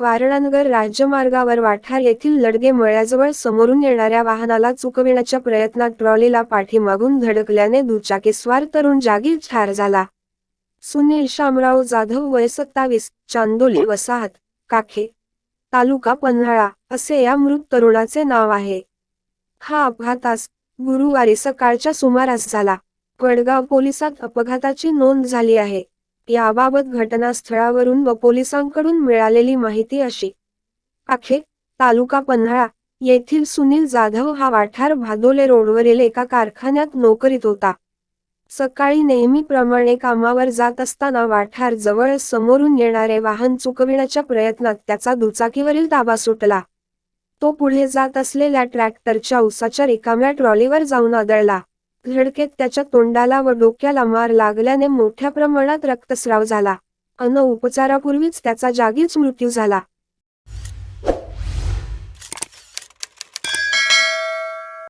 वारणानगर राज्यमार्गावर वाठार येथील लडगे मळ्याजवळ समोरून येणाऱ्या वाहनाला चुकविण्याच्या प्रयत्नात ट्रॉलीला पाठीमागून धडकल्याने दुचाकीस्वार तरुण जागी ठार झाला. सुनील शामराव जाधव वय सत्तावीस चांदोली वसाहत काखे तालुका पन्हाळा असे या मृत तरुणाचे नाव आहे. हा अपघातास गुरुवारी सकाळच्या सुमारास झाला. वडगाव पोलिसात अपघाताची नोंद झाली आहे. याबाबत घटनास्थळावरून व पोलिसांकडून मिळालेली माहिती अशी. अखेर तालुका पन्हाळा येथील सुनील जाधव हा वाठार भादोले रोडवरील एका कारखान्यात नोकरीत होता. सकाळी नेहमीप्रमाणे कामावर जात असताना वाठार जवळ समोरून येणारे वाहन चुकविण्याच्या प्रयत्नात त्याचा दुचाकीवरील ताबा सुटला. तो पुढे जात असलेल्या ट्रॅक्टरच्या उसाच्या रिकाम्या ट्रॉलीवर जाऊन आदळला. धडकेत त्याच्या तोंडाला व डोक्याला मार लागल्याने मोठ्या प्रमाणात रक्तस्राव झाला. अन उपचारापूर्वीच त्याचा जागीच मृत्यू झाला.